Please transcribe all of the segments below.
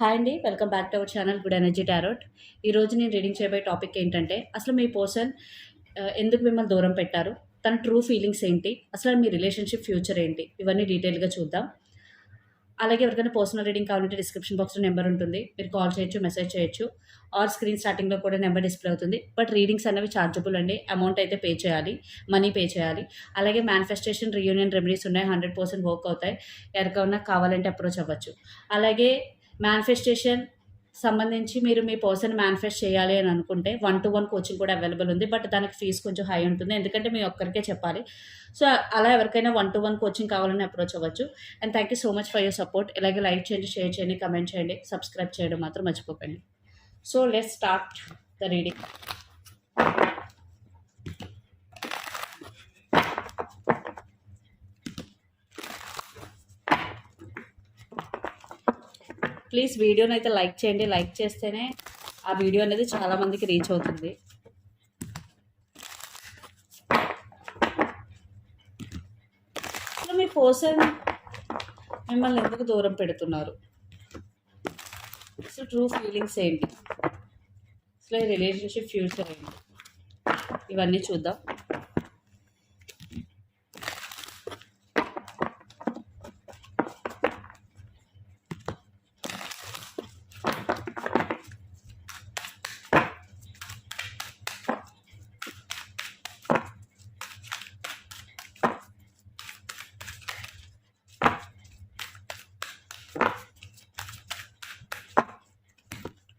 Hi అండి welcome back to our channel good energy tarot ఈరోజు నేను రీడింగ్ చేయబోయే టాపిక్ ఏంటంటే అసలు మీ పర్సన్ uh, ఎందుకు మిమ్మల్ని దూరం పెట్టారు? తన ట్రూ ఫీలింగ్స్ ఏంటి? అసలు మీ రిలేషన్షిప్ ఫ్యూచర్ ఏంటి? ఇవన్నీ డీటెయిల్గా చూద్దాం. అలాగే ఎవరికైనా పర్సనల్ రీడింగ్ కావాలంటే డిస్క్రిప్షన్ బాక్స్లో నెంబర్ ఉంటుంది. మీరు కాల్ చేయొచ్చు మెసేజ్ చేయొచ్చు. ఆర్ స్క్రీన్ స్టార్టింగ్లో కూడా నెంబర్ డిస్ప్లే అవుతుంది. బట్ రీడింగ్స్ అనేవి ఛార్జబుల్ అండి. అమౌంట్ అయితే పే చేయాలి. మనీ పే చేయాలి. అలాగే మేనిఫెస్టేషన్ రియూనియన్ రెమెడీస్ ఉన్నాయి. హండ్రెడ్ పర్సెంట్ వర్క్ అవుతాయి. ఎవరికైనా కావాలంటే అప్రోచ్ అవ్వచ్చు. అలాగే మేనిఫెస్టేషన్ సంబంధించి మీరు మీ పర్సన్ మేనిఫెస్ట్ చేయాలి అని అనుకుంటే వన్ టు వన్ కోచింగ్ కూడా అవైలబుల్ ఉంది. బట్ దానికి ఫీజు కొంచెం హై ఉంటుంది. ఎందుకంటే మీ ఒక్కరికే చెప్పాలి. సో అలా ఎవరికైనా వన్ టు వన్ కోచింగ్ కావాలని అప్రోచ్ అవ్వచ్చు. And thank you so much for your support ఇలాగే లైక్ చేయండి షేర్ చేయండి కమెంట్ చేయండి సబ్స్క్రైబ్ చేయడం మాత్రం మర్చిపోకండి. So let start the reading please వీడియోని అయితే లైక్ చేయండి. లైక్ చేస్తేనే ఆ వీడియో అనేది చాలా మందికి రీచ్ అవుతుంది. మీ పర్సన్ మిమ్మల్ని ఎందుకు దూరం పెడుతున్నారు? అసలు ట్రూ ఫీలింగ్స్ ఏంటి? అసలు రిలేషన్షిప్ ఫ్యూచర్ ఏంటి? ఇవన్నీ చూద్దాం.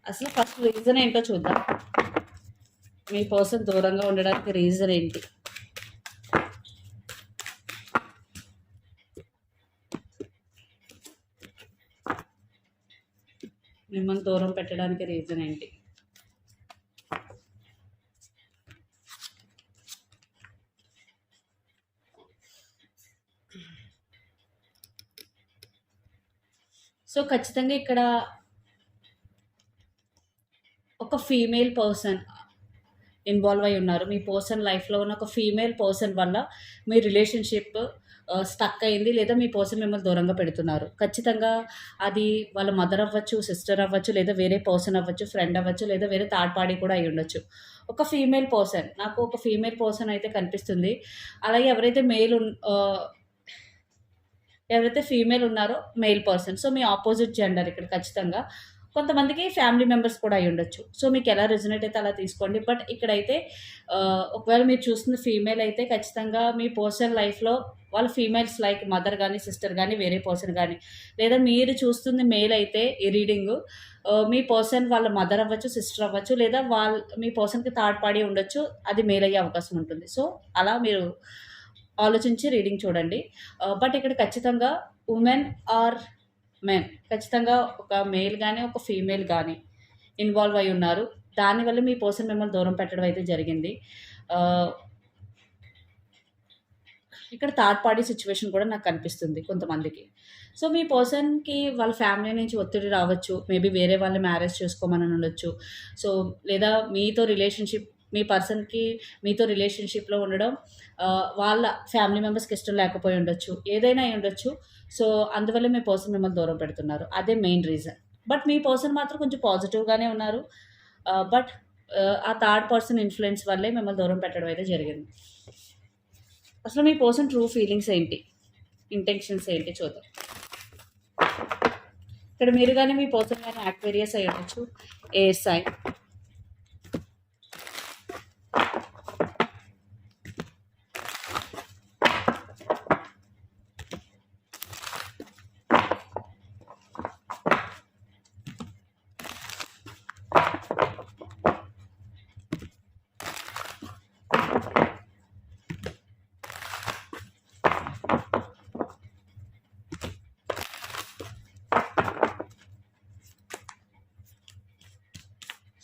అసలు ఫస్ట్ రీజన్ ఏంటో చూద్దాం. మీ పర్సన్ దూరంగా ఉండడానికి రీజన్ ఏంటి? మిమ్మల్ని దూరం పెట్టడానికి రీజన్ ఏంటి? సో ఖచ్చితంగా ఇక్కడ ఒక ఫీమేల్ పర్సన్ ఇన్వాల్వ్ అయి ఉన్నారు. మీ పర్సన్ లైఫ్లో ఉన్న ఒక ఫీమేల్ పర్సన్ వల్ల మీ రిలేషన్షిప్ స్టక్ uh, అయింది లేదా మీ పర్సన్ మిమ్మల్ని దూరంగా పెడుతున్నారు. ఖచ్చితంగా అది వాళ్ళ మదర్ అవ్వచ్చు సిస్టర్ అవ్వచ్చు లేదా వేరే పర్సన్ అవ్వచ్చు ఫ్రెండ్ అవ్వచ్చు లేదా వేరే థర్డ్ పార్టీ కూడా అయి ఉండొచ్చు. ఒక ఫీమేల్ పర్సన్ నాకు ఒక ఫీమేల్ పర్సన్ అయితే కనిపిస్తుంది. అలాగే ఎవరైతే మేల్ uh, ఎవరైతే ఫీమేల్ ఉన్నారో మెయిల్ పర్సన్ సో మీ ఆపోజిట్ జెండర్ ఇక్కడ ఖచ్చితంగా కొంతమందికి ఫ్యామిలీ మెంబర్స్ కూడా అయి ఉండొచ్చు. సో మీకు ఎలా రెజనేట్ అయితే అలా తీసుకోండి. బట్ ఇక్కడైతే ఒకవేళ మీరు చూస్తున్న ఫీమేల్ అయితే ఖచ్చితంగా మీ పర్సనల్ లైఫ్లో వాళ్ళ ఫీమేల్స్ లైక్ మదర్ కానీ సిస్టర్ కానీ వేరే పర్సన్ కానీ లేదా మీరు చూస్తుంది మేల్ అయితే ఈ రీడింగ్ మీ పర్సన్ వాళ్ళ మదర్ అవ్వచ్చు సిస్టర్ అవ్వచ్చు లేదా వాళ్ళ మీ పర్సన్కి థర్డ్ పార్టీ ఉండొచ్చు అది మేల్ అయ్యే అవకాశం ఉంటుంది. సో అలా మీరు ఆలోచించి రీడింగ్ చూడండి. బట్ ఇక్కడ ఖచ్చితంగా ఉమెన్ ఆర్ మెన్ ఖచ్చితంగా ఒక మేల్ కానీ ఒక ఫీమేల్ కానీ ఇన్వాల్వ్ అయి ఉన్నారు. దానివల్ల మీ పర్సన్ మిమ్మల్ని దూరం పెట్టడం అయితే జరిగింది. ఇక్కడ థర్డ్ పార్టీ సిచ్యువేషన్ కూడా నాకు కనిపిస్తుంది కొంతమందికి. సో మీ పర్సన్కి వాళ్ళ ఫ్యామిలీ నుంచి ఒత్తిడి రావచ్చు. మేబీ వేరే వాళ్ళని మ్యారేజ్ చేసుకోమని ఉండొచ్చు. సో లేదా మీతో రిలేషన్షిప్ మీ పర్సన్కి మీతో రిలేషన్షిప్లో ఉండడం వాళ్ళ ఫ్యామిలీ మెంబర్స్కి ఇష్టం లేకపోయి ఉండొచ్చు ఏదైనా అయి ఉండొచ్చు. సో అందువల్ల మీ పర్సన్ మిమ్మల్ని దూరం పెడుతున్నారు. అదే మెయిన్ రీజన్. బట్ మీ పర్సన్ మాత్రం కొంచెం పాజిటివ్గానే ఉన్నారు. బట్ ఆ థర్డ్ పర్సన్ ఇన్ఫ్లుయెన్స్ వల్లే మిమ్మల్ని దూరం పెట్టడం అయితే జరిగింది. అసలు మీ పర్సన్ ట్రూ ఫీలింగ్స్ ఏంటి? ఇంటెన్షన్స్ ఏంటి చూద్దాం. ఇక్కడ మీరు కానీ మీ పర్సన్ కానీ యాక్వేరియస్ అయ్యి ఉండొచ్చు. ఏఎస్ఐ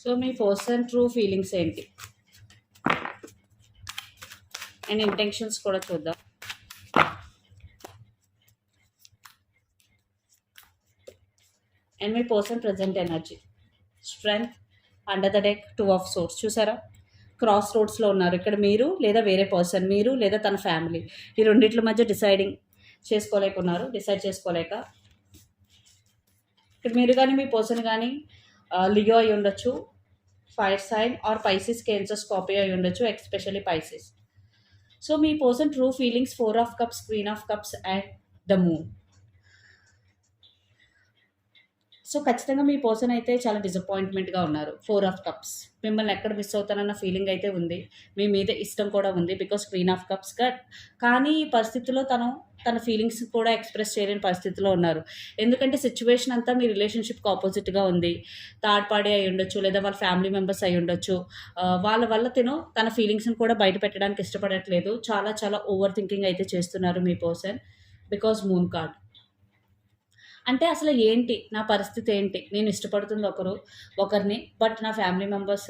సో మీ పర్సన్ ట్రూ ఫీలింగ్స్ ఏంటి? అండ్ ఇంటెన్షన్స్ కూడా చూద్దాం. And me person present energy. Strength under the deck two of swords. చూసారా? క్రాస్ రోడ్స్లో ఉన్నారు. ఇక్కడ మీరు లేదా వేరే పర్సన్ మీరు లేదా తన ఫ్యామిలీ. ఈ రెండింటి మధ్య డిసైడింగ్ చేసుకోలేకున్నారు. డిసైడ్ చేసుకోలేక. ఇక్కడ మీరు కానీ మీ పర్సన్ కానీ లియో అయి ఉండొచ్చు fire sign or Pisces cancer copy అయి ఉండొచ్చు especially Pisces. So me person true feelings four of cups queen of cups and the moon. So ఖచ్చితంగా మీ పర్సన్ అయితే చాలా డిసప్పాయింట్మెంట్గా ఉన్నారు. ఫోర్ ఆఫ్ కప్స్ మిమ్మల్ని ఎక్కడ మిస్ అవుతానన్న ఫీలింగ్ అయితే ఉంది. మీ మీద ఇష్టం కూడా ఉంది బికాస్ క్వీన్ ఆఫ్ కప్స్ కానీ ఈ పరిస్థితిలో తను తన ఫీలింగ్స్ కూడా ఎక్స్ప్రెస్ చేయలేని పరిస్థితిలో ఉన్నారు. ఎందుకంటే సిచ్యువేషన్ అంతా మీ రిలేషన్షిప్కి ఆపోజిట్గా ఉంది. థర్డ్ పార్టీ అయి ఉండొచ్చు లేదా వాళ్ళ ఫ్యామిలీ మెంబర్స్ అయి ఉండొచ్చు. వాళ్ళ వల్ల తిను తన ఫీలింగ్స్ని కూడా బయట పెట్టడానికి ఇష్టపడట్లేదు. చాలా చాలా ఓవర్ థింకింగ్ అయితే చేస్తున్నారు మీ పర్సన్ బికాస్ మూన్ కార్డ్ అంటే అసలు ఏంటి? నా పరిస్థితి ఏంటి? నేను ఇష్టపడుతుంది ఒకరు ఒకరిని బట్ నా ఫ్యామిలీ మెంబర్స్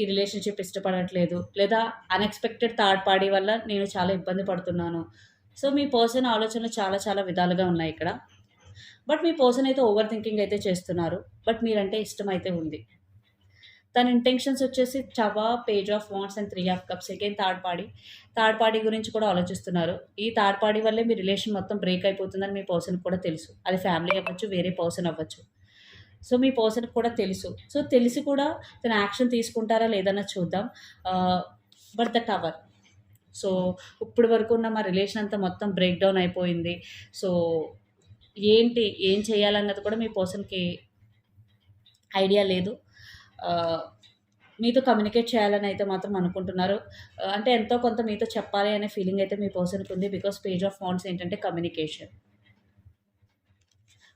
ఈ రిలేషన్షిప్ ఇష్టపడట్లేదు. లేదా అన్ఎక్స్పెక్టెడ్ థర్డ్ పార్టీ వల్ల నేను చాలా ఇబ్బంది పడుతున్నాను. సో మీ పర్సన్ ఆలోచనలు చాలా చాలా విధాలుగా ఉన్నాయి ఇక్కడ. బట్ మీ పర్సన్ అయితే ఓవర్ థింకింగ్ అయితే చేస్తున్నారు. బట్ మీరంటే ఇష్టం అయితే ఉంది. తన ఇంటెన్షన్స్ వచ్చేసి చవా page of wands and three of cups again third party third party గురించి కూడా ఆలోచిస్తున్నారు. ఈ థర్డ్ పార్టీ వల్లే మీ రిలేషన్ మొత్తం బ్రేక్ అయిపోతుందని మీ పర్సన్ కూడా తెలుసు. అది ఫ్యామిలీ అవ్వచ్చు వేరే పర్సన్ అవ్వచ్చు. సో మీ పర్సన్కి కూడా తెలుసు. సో తెలిసి కూడా తన యాక్షన్ తీసుకుంటారా లేదన్నా చూద్దాం. బట్ ద టవర్ సో ఇప్పుడు వరకు ఉన్న మా రిలేషన్ అంతా మొత్తం బ్రేక్ డౌన్ అయిపోయింది. సో ఏంటి ఏం చేయాలన్నది కూడా మీ పర్సన్కి ఐడియా లేదు. మీతో కమ్యూనికేట్ చేయాలని అయితే మాత్రం అనుకుంటున్నారు. అంటే ఎంతో కొంత మీతో చెప్పాలి అనే ఫీలింగ్ అయితే మీ పర్సన్కి ఉంది బికాస్ పేజ్ ఆఫ్ ఫాంట్స్ ఏంటంటే కమ్యూనికేషన్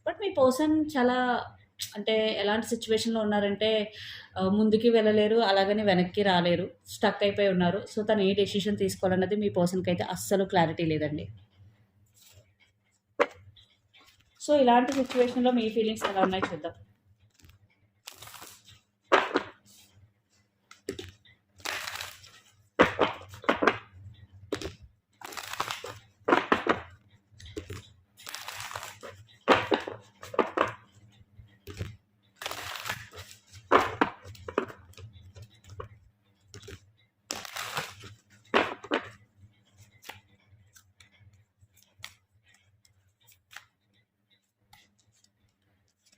బట్ మీ పర్సన్ చాలా అంటే ఎలాంటి సిచ్యువేషన్లో ఉన్నారంటే ముందుకి వెళ్ళలేరు అలాగని వెనక్కి రాలేరు స్టక్ అయిపోయి ఉన్నారు. సో తను ఏ డెసిషన్ తీసుకోవాలన్నది మీ పర్సన్కి అయితే అస్సలు క్లారిటీ లేదండి. సో ఇలాంటి సిచ్యువేషన్లో మీ ఫీలింగ్స్ ఎలా ఉన్నాయి చూద్దాం.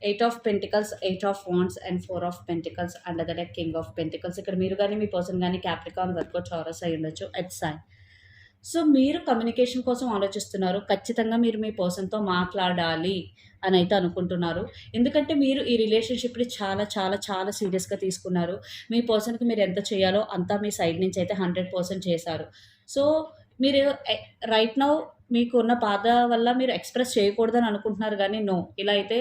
Eight of pentacles eight of wands and four of pentacles under the deck king of pentacles ఇక్కడ మీరు కానీ మీ పర్సన్ కానీ క్యాప్రికాన్ వర్క్ చౌరస్ అయి ఉండొచ్చు ఎట్ సైన్ సో మీరు కమ్యూనికేషన్ కోసం ఆలోచిస్తున్నారు. ఖచ్చితంగా మీరు మీ పర్సన్తో మాట్లాడాలి అని అయితే అనుకుంటున్నారు. ఎందుకంటే మీరు ఈ రిలేషన్షిప్ని చాలా చాలా చాలా సీరియస్గా తీసుకున్నారు. మీ పర్సన్కి మీరు ఎంత చేయాలో అంతా మీ సైడ్ నుంచి అయితే హండ్రెడ్ పర్సెంట్ చేశారు. సో మీరు eh, రైట్ నౌ మీకు ఉన్న బాధ వల్ల మీరు ఎక్స్ప్రెస్ చేయకూడదని అనుకుంటున్నారు కానీ నో. ఇలా అయితే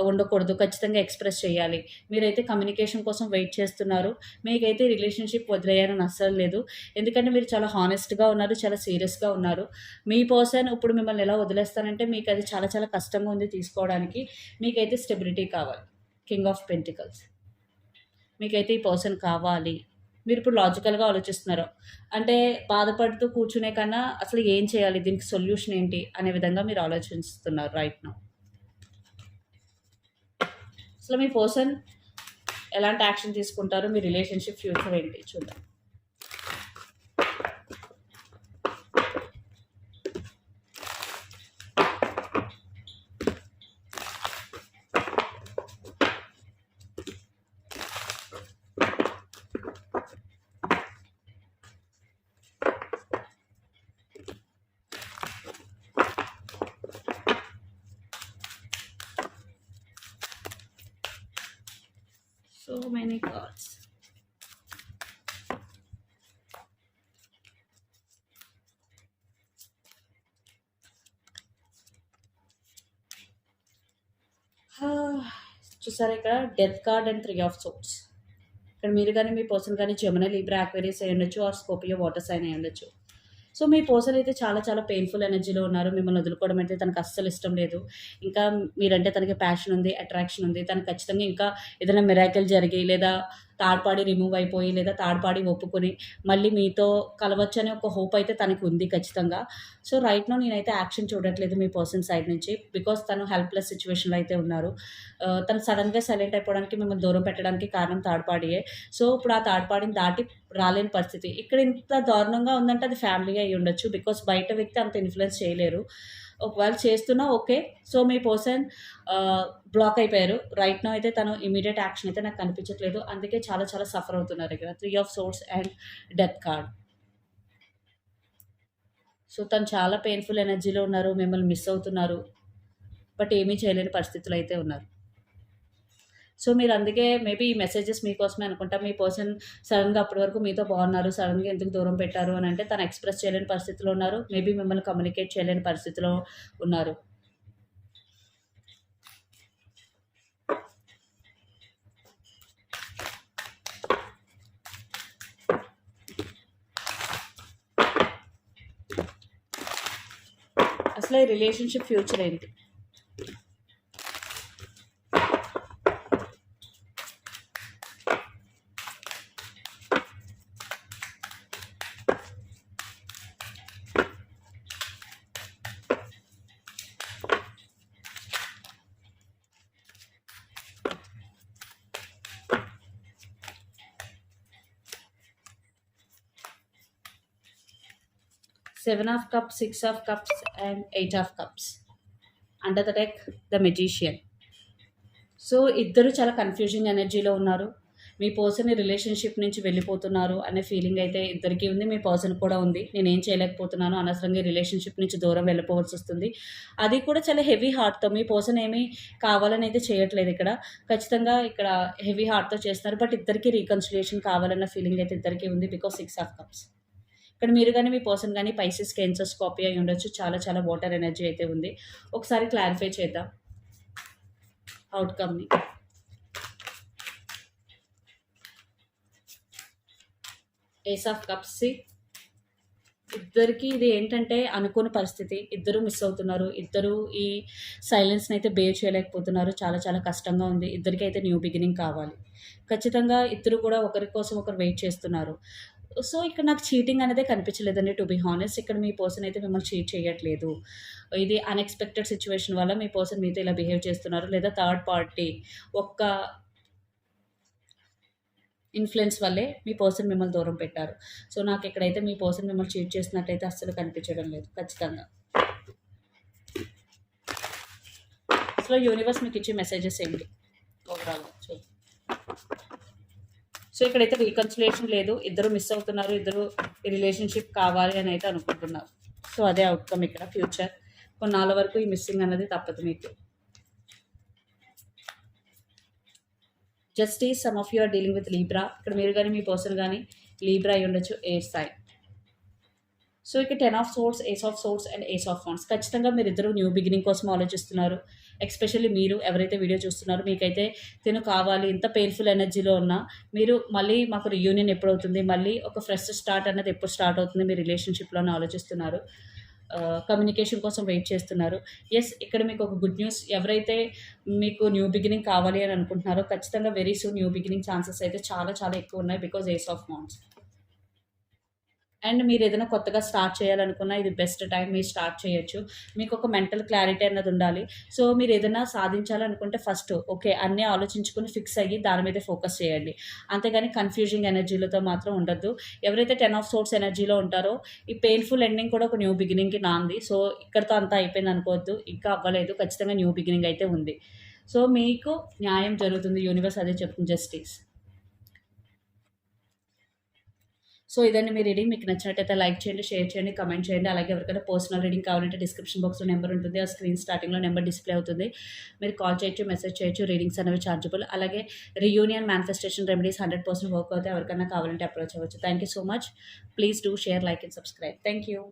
ఉండకూడదు. ఖచ్చితంగా ఎక్స్ప్రెస్ చేయాలి. మీరైతే కమ్యూనికేషన్ కోసం వెయిట్ చేస్తున్నారు. మీకైతే రిలేషన్షిప్ వదిలేయాలని అస్సలు లేదు. ఎందుకంటే మీరు చాలా హానెస్ట్గా ఉన్నారు చాలా సీరియస్గా ఉన్నారు. మీ పర్సన్ ఇప్పుడు మిమ్మల్ని ఎలా వదిలేస్తానంటే మీకు అది చాలా చాలా కష్టంగా ఉంది తీసుకోవడానికి. మీకైతే స్టెబిలిటీ కావాలి. King of pentacles. మీకైతే ఈ పర్సన్ కావాలి. మీరు ఇప్పుడు లాజికల్గా ఆలోచిస్తున్నారు. అంటే బాధపడుతూ కూర్చునే కన్నా అసలు ఏం చేయాలి? దీనికి సొల్యూషన్ ఏంటి? అనే విధంగా మీరు ఆలోచిస్తున్నారు రైట్ నౌ. అసలు మీ పర్సన్ ఎలాంటి యాక్షన్ తీసుకుంటారు? మీ రిలేషన్షిప్ ఫ్యూచర్ ఏంటి? చూద్దాం. Many cards. Ah, చూసారా ఇక్కడ? Death card and three of swords ఇక్కడ మీరు కానీ మీ పర్సన్ కానీ జమున లీబ్రా అక్వేరియస్ అయి ఉండొచ్చు ఆర్ స్కోపియో వాటర్ సైన్ అయి ఉండొచ్చు. సో మీ పర్సన్ అయితే చాలా చాలా పెయిన్ఫుల్ ఎనర్జీలో ఉన్నారు. మిమ్మల్ని వదులుకోవడం అయితే తనకు అస్సలు ఇష్టం లేదు. ఇంకా మీరంటే తనకి ప్యాషన్ ఉంది అట్రాక్షన్ ఉంది. తనకు ఖచ్చితంగా ఇంకా ఏదైనా మిరాకిల్ జరిగి లేదా తాడ్పాడి రిమూవ్ అయిపోయి లేదా తాడ్పాడి ఒప్పుకొని మళ్ళీ మీతో కలవచ్చు అనే ఒక హోప్ అయితే తనకి ఉంది ఖచ్చితంగా. సో రైట్ నో నేనైతే యాక్షన్ చూడట్లేదు మీ పర్సన్ సైడ్ నుంచి బికాస్ తను హెల్ప్లెస్ సిచ్యువేషన్లో అయితే ఉన్నారు. Uh, తను సడన్గా సైలెంట్ అయిపోవడానికి మిమ్మల్ని దూరం పెట్టడానికి కారణం తాడ్పాడియే. సో ఇప్పుడు ఆ తాడ్పాడిని దాటి రాలేని పరిస్థితి. ఇక్కడ ఇంత దారుణంగా ఉందంటే అది ఫ్యామిలీ అయి ఉండొచ్చు బికాస్ బయట వ్యక్తి అంత ఇన్ఫ్లుయెన్స్ చేయలేరు. ఒకవేళ చేస్తున్నా ఓకే. సో మీ పర్సన్ బ్లాక్ అయిపోయారు. రైట్ నో అయితే తను ఇమీడియట్ యాక్షన్ అయితే నాకు కనిపించట్లేదు. అందుకే చాలా చాలా సఫర్ అవుతున్నారు ఇక్కడ. Three of swords and death card. So తను చాలా పెయిన్ఫుల్ ఎనర్జీలో ఉన్నారు. మిమ్మల్ని మిస్ అవుతున్నారు. బట్ ఏమీ చేయలేని పరిస్థితులు అయితే ఉన్నారు. సో మీరు అందుకే మేబీ ఈ మెసేజెస్ మీకోసమే అనుకుంటా. మీ పర్సన్ సడన్గా అప్పటి వరకు మీతో బాగున్నారు సడన్గా ఎందుకు దూరం పెట్టారు అని అంటే తను ఎక్స్ప్రెస్ చేయలేని పరిస్థితిలో ఉన్నారు. మేబీ మిమ్మల్ని కమ్యూనికేట్ చేయలేని పరిస్థితిలో ఉన్నారు. అసలు ఈ రిలేషన్షిప్ ఫ్యూచర్ ఏంటి? Seven of cups six of cups and eight of cups under the deck the magician so ఇద్దరు చాలా కన్ఫ్యూజింగ్ ఎనర్జీలో ఉన్నారు. మీ పర్సన్ రిలేషన్షిప్ నుంచి వెళ్ళిపోతున్నారు అనే ఫీలింగ్ అయితే ఇద్దరికీ ఉంది. మీ పర్సన్ కూడా ఉంది. నేను ఏం చేయలేకపోతున్నాను అనవసరంగా రిలేషన్షిప్ నుంచి దూరం వెళ్ళిపోవాల్సి వస్తుంది. అది కూడా చాలా హెవీ హార్ట్తో మీ పర్సన్ ఏమీ కావాలని అయితే చేయట్లేదు ఇక్కడ. ఖచ్చితంగా ఇక్కడ హెవీ హార్ట్తో చేస్తున్నారు బట్ ఇద్దరికి రీకన్సిలియేషన్ కావాలన్న ఫీలింగ్ అయితే ఇద్దరికీ ఉంది బికాస్ సిక్స్ ఆఫ్ కప్స్ ఇక్కడ మీరు కానీ మీ పర్సన్ కానీ పైసెస్ క్యాన్సర్స్ కాపీ అయి ఉండొచ్చు. చాలా చాలా వాటర్ ఎనర్జీ అయితే ఉంది. ఒకసారి క్లారిఫై చేద్దాం. అవుట్కమ్ని ఏస్ ఆఫ్ కప్స్ ఇద్దరికి ఇది ఏంటంటే అనుకోని పరిస్థితి. ఇద్దరు మిస్ అవుతున్నారు. ఇద్దరు ఈ సైలెన్స్ని అయితే బేర్ చేయలేకపోతున్నారు. చాలా చాలా కష్టంగా ఉంది. ఇద్దరికి అయితే న్యూ బిగినింగ్ కావాలి. ఖచ్చితంగా ఇద్దరు కూడా ఒకరి కోసం ఒకరు వెయిట్ చేస్తున్నారు. సో ఇక్కడ నాకు చీటింగ్ అనేది కనిపించలేదండి టు బి హానెస్ట్ ఇక్కడ మీ పర్సన్ అయితే మిమ్మల్ని చీట్ చేయట్లేదు. ఇది అన్ఎక్స్పెక్టెడ్ సిచ్యువేషన్ వల్ల మీ పర్సన్ మీతో ఇలా బిహేవ్ చేస్తున్నారు. లేదా థర్డ్ పార్టీ ఒక్క ఇన్ఫ్లుయెన్స్ వల్లే మీ పర్సన్ మిమ్మల్ని దూరం పెట్టారు. సో నాకు ఇక్కడైతే మీ పర్సన్ మిమ్మల్ని చీట్ చేసినట్టయితే అస్సలు కనిపించడం లేదు. ఖచ్చితంగా. అసలు యూనివర్స్ మీకు ఇచ్చే మెసేజెస్ ఏంటి? ఓవరాల్గా చూద్దాం సో ఇక్కడైతే రీకన్సిలేషన్ లేదు. ఇద్దరు మిస్ అవుతున్నారు. ఇద్దరు ఈ రిలేషన్షిప్ కావాలి అని అయితే అనుకుంటున్నారు. సో అదే అవుట్కమ్ ఇక్కడ ఫ్యూచర్ కొన్నాళ్ళ వరకు ఈ మిస్సింగ్ అనేది తప్పదు మీకు. Justice some of you are dealing with Libra ఇక్కడ మీరు కానీ మీ పర్సన్ కానీ లీబ్రా అయి ఉండొచ్చు ఎయిర్ స్థాయి. సో ఇక్కడ ten of swords ace of swords and ace of wands ఖచ్చితంగా మీరు ఇద్దరు న్యూ బిగినింగ్ కోసం ఆలోచిస్తున్నారు. ఎక్స్పెషల్లీ మీరు ఎవరైతే వీడియో చూస్తున్నారో మీకైతే తిను కావాలి ఇంత పెయిన్ఫుల్ ఎనర్జీలో ఉన్నా మీరు మళ్ళీ మాకు రియూనియన్ ఎప్పుడవుతుంది మళ్ళీ ఒక ఫ్రెష్ స్టార్ట్ అనేది ఎప్పుడు స్టార్ట్ అవుతుంది మీ రిలేషన్షిప్లో ఆలోచిస్తున్నారు. కమ్యూనికేషన్ కోసం వెయిట్ చేస్తున్నారు. ఎస్ ఇక్కడ మీకు ఒక గుడ్ న్యూస్ ఎవరైతే మీకు న్యూ బిగినింగ్ కావాలి అని అనుకుంటున్నారో ఖచ్చితంగా very soon new beginning chances అయితే చాలా చాలా ఎక్కువ ఉన్నాయి because ace of wands and మీరు ఏదైనా కొత్తగా స్టార్ట్ చేయాలనుకున్నా ఇది బెస్ట్ టైం మీరు స్టార్ట్ చేయొచ్చు. మీకు ఒక మెంటల్ క్లారిటీ అన్నది ఉండాలి. సో మీరు ఏదైనా సాధించాలనుకుంటే ఫస్ట్ ఓకే అన్నీ ఆలోచించుకుని ఫిక్స్ అయ్యి దాని మీద ఫోకస్ చేయండి. అంతేగాని కన్ఫ్యూజింగ్ ఎనర్జీలతో మాత్రం ఉండద్దు. ఎవరైతే టెన్ ఆఫ్ సోర్స్ ఎనర్జీలో ఉంటారో ఈ పెయిన్ఫుల్ ఎండింగ్ కూడా ఒక న్యూ బిగినింగ్కి నాంది. సో ఇక్కడతో అంతా అయిపోయింది అనుకోవద్దు. ఇంకా అవ్వలేదు. ఖచ్చితంగా న్యూ బిగినింగ్ అయితే ఉంది. సో మీకు న్యాయం జరుగుతుంది. యూనివర్స్ అదే చెప్తుంది. జస్టిస్. సో ఇదండి మీ రీడింగ్. మీకు నచ్చినట్టయితే లైక్ చేయండి షేర్ చేయండి కమెంట్ చేయండి. అలాగే ఎవరికైనా పర్సనల్ రీడింగ్ కావాలంటే డిస్క్రిప్షన్ బాక్స్లో నెంబర్ ఉంటుంది. ఆ స్క్రీన్ స్టార్టింగ్లో నెంబర్ డిస్ప్లే అవుతుంది. మీరు కాల్ చేయొచ్చు మెసేజ్ చేయొచ్చు. రీడింగ్స్ అనేవి ఛార్జబుల్ అలాగే reunion manifestation remedies hundred percent work అవుతాయి. ఎవరికైనా కావాలంటే అప్రోచ్ అవ్వచ్చు. Thank you so much. Please do share like and subscribe. Thank you.